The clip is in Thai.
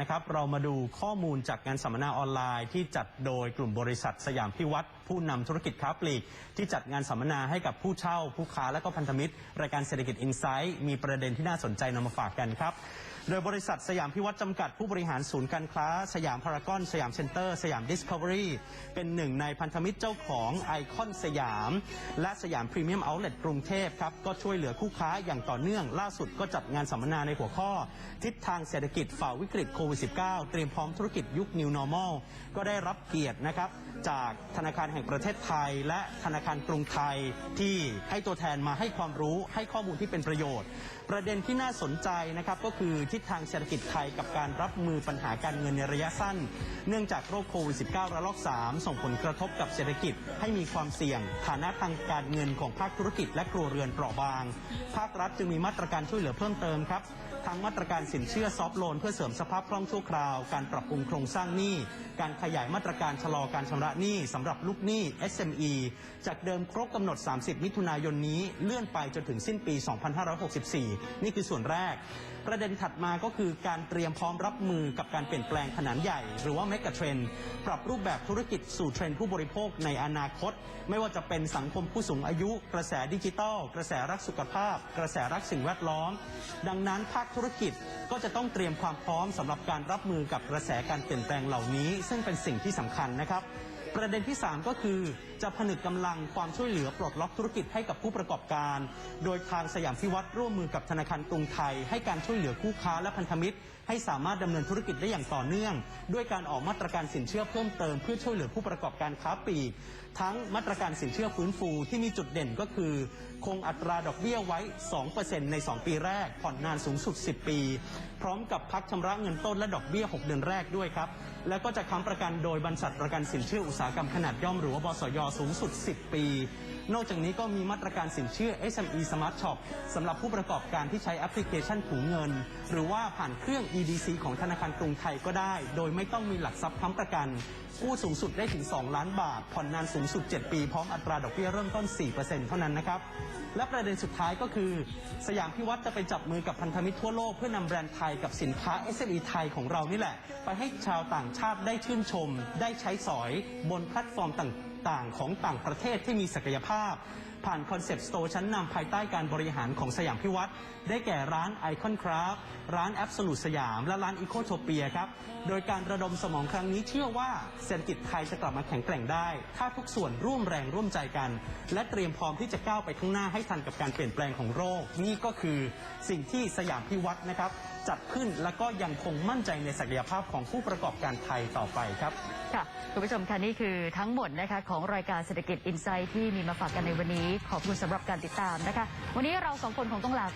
นะครับเรามาดูข้อมูลจากงานสัมมนาออนไลน์ ที่จัดโดยกลุ่มบริษัทสยามพิวัตรผู้นำธุรกิจค้าปลีก ที่จัดงานสัมมนาให้กับผู้เช่า ผู้ค้าและก็พันธมิตร รายการเศรษฐกิจอินไซต์มีประเด็นที่น่าสนใจนำมาฝากกันครับ โดยบริษัทสยามพิวัตรจำกัดผู้บริหารศูนย์การค้า สยามพารากอน สยามเซ็นเตอร์ สยามดิสคัฟเวอรี่เป็นหนึ่งในพันธมิตรเจ้าของไอคอนสยาม และสยามพรีเมียมเอาท์เล็ตกรุงเทพครับ ก็ช่วยเหลือคู่ค้าอย่างต่อเนื่อง ล่าสุดก็จัดงานสัมมนาในหัวข้อ ทิศทางเศรษฐกิจฝ่าวิกฤตโควิด -19 เตรียมพร้อมธุรกิจยุค New Normal ก็ได้รับเกียรตินะครับจากธนาคารแห่งประเทศไทย และธนาคารกรุงไทยที่ให้ตัวแทนมาให้ความรู้ให้ข้อมูลที่เป็นประโยชน์ ประเด็นที่น่าสนใจนะครับก็คือทิศทางเศรษฐกิจไทยกับการรับมือปัญหาการเงินในระยะสั้น เนื่องจากโรคโควิด -19 ระลอก 3 ส่งผลกระทบกับเศรษฐกิจให้มีความเสี่ยง ฐานะทางการเงินของภาคธุรกิจและครัวเรือนเปราะบาง ภาครัฐจึงมีมาตรการช่วยเหลือเพิ่มเติมครับทั้งมาตรการสินเชื่อซอฟโลนเพื่อเสริมสภาพคล่องชั่วคราว การปรับปรุงโครงสร้างหนี้ การขยายมาตรการชะลอการชำระหนี้สำหรับลูกหนี้ SME จากเดิมครบกำหนด 30 มิถุนายนนี้ เลื่อนไปจนถึงสิ้นปี 2564 นี่คือส่วนแรก ประเด็นถัดมาก็คือการเตรียมพร้อมรับมือกับการเปลี่ยนแปลงขนาดใหญ่ หรือว่า Mega Trend ปรับรูปแบบธุรกิจสู่เทรนด์ผู้บริโภคในอนาคต ไม่ว่าจะเป็นสังคมผู้สูงอายุ กระแสดิจิทัล กระแสรักสุขภาพ กระแสรักสิ่งแวดล้อม ดังนั้นภาคธุรกิจก็จะต้องเตรียมความพร้อมสำหรับการรับมือกับกระแสการเปลี่ยนแปลงเหล่านี้ ซึ่งเป็นสิ่งที่สำคัญนะครับ ประเด็นที่ 3 ก็คือจะผนึกกำลังความช่วยเหลือปลดล็อกธุรกิจให้กับผู้ประกอบการ โดยทางสยามพิวัตรร่วมมือกับธนาคารกรุงไทย ให้การช่วยเหลือคู่ค้าและพันธมิตร ให้สามารถดำเนินธุรกิจได้อย่างต่อเนื่อง ด้วยการออกมาตรการสินเชื่อเพิ่มเติมเพื่อช่วยเหลือผู้ประกอบการค้าปลีกทั้งมาตรการสินเชื่อฟื้นฟูที่มีจุดเด่นก็คือ คงอัตราดอกเบี้ยไว้ 2%ใน 2 ปีแรก ผ่อนนานสูงสุด 10 ปี พร้อมกับพักชำระเงินต้นและดอกเบี้ย 6 เดือนแรกด้วยครับ แล้วก็จะค้ำประกันโดยบรรษัทประกันสินเชื่ออุตสาหกรรมขนาดย่อมหรือว่าบสยสูงสุด 10 ปี นอกจากนี้ก็มีมาตรการสินเชื่อ SME Smart Shop สำหรับผู้ประกอบการที่ใช้แอปพลิเคชันถูเงิน หรือว่าผ่านเครื่อง EDC ของธนาคารกรุงไทยก็ได้ โดยไม่ต้องมีหลักทรัพย์ค้ำประกันกู้สูงสุดได้ถึง 2 ล้านบาท ผ่อนนานสูงสุด 7 ปี พร้อมอัตราดอกเบี้ยเริ่มต้น 4%เท่านั้นนะครับ และประเด็นสุดท้ายก็คือ สยามพิวัตรจะไปจับมือกับพันธมิตรทั่วโลกเพื่อนำแบรนด์ไทยกับสินค้า SME ไทยของเรานี่แหละ ไปให้ชาวต่างชาติได้ชื่นชม ได้ใช้สอยบนแพลตฟอร์มต่าง ๆ ของต่างประเทศที่มีศักยภาพ ผ่านคอนเซปต์สโตร์ชั้นนำภายใต้การบริหารของสยามพิวัตรได้แก่ร้านไอคอนคราฟร้านแอบสูตสยาม และร้านอีโคโทเปียครับ โดยการระดมสมองครั้งนี้เชื่อว่าเศรษฐกิจไทยจะกลับมาแข็งแกร่งได้ ถ้าทุกส่วนร่วมแรงร่วมใจกัน และเตรียมพร้อมที่จะก้าวไปข้างหน้าให้ทันกับการเปลี่ยนแปลงของโรค นี่ก็คือสิ่งที่สยามพิวัตรนะครับจัดขึ้นและก็ยังคงมั่นใจในศักยภาพของผู้ประกอบการไทยต่อไปครับ ค่ะ คุณผู้ชมค่ะนี่คือทั้งหมดนะคะของรายการเศรษฐกิจอินไซต์ที่มีมาฝากกันในวันนี้ขอบคุณสำหรับการติดตามนะคะ วันนี้เราสองคนคงต้องลาไป